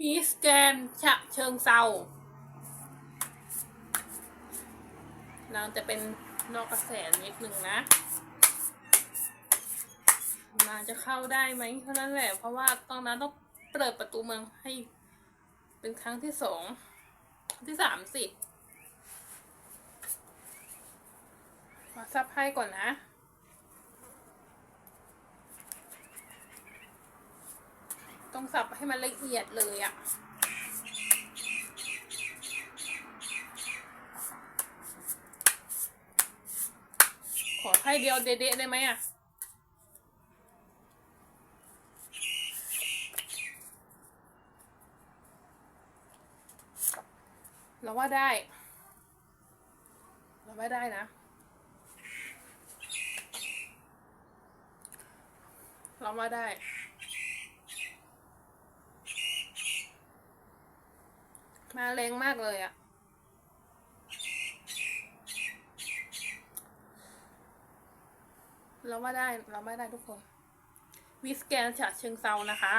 มีสแกนฉะเชิงเซาเราจะเป็นนอกกระแสนิดนึงนะมาจะเข้าได้ไหมเท่านั้นแหละ เพราะว่าตอนนั้นต้องเปิดประตูเมืองให้เป็นครั้งที่สองที่สามสิมาซับให้ก่อนนะ ต้องสับให้มันละเอียดเลยอะขอให้เดียวเด็ดๆได้ไหมอะเราว่าได้ เราว่าได้นะ เราว่าได้ มาแรงมากเลยอะเราว่าได้เราไม่ได้ทุกคน วิสแกนฉะเชิงเซานะคะ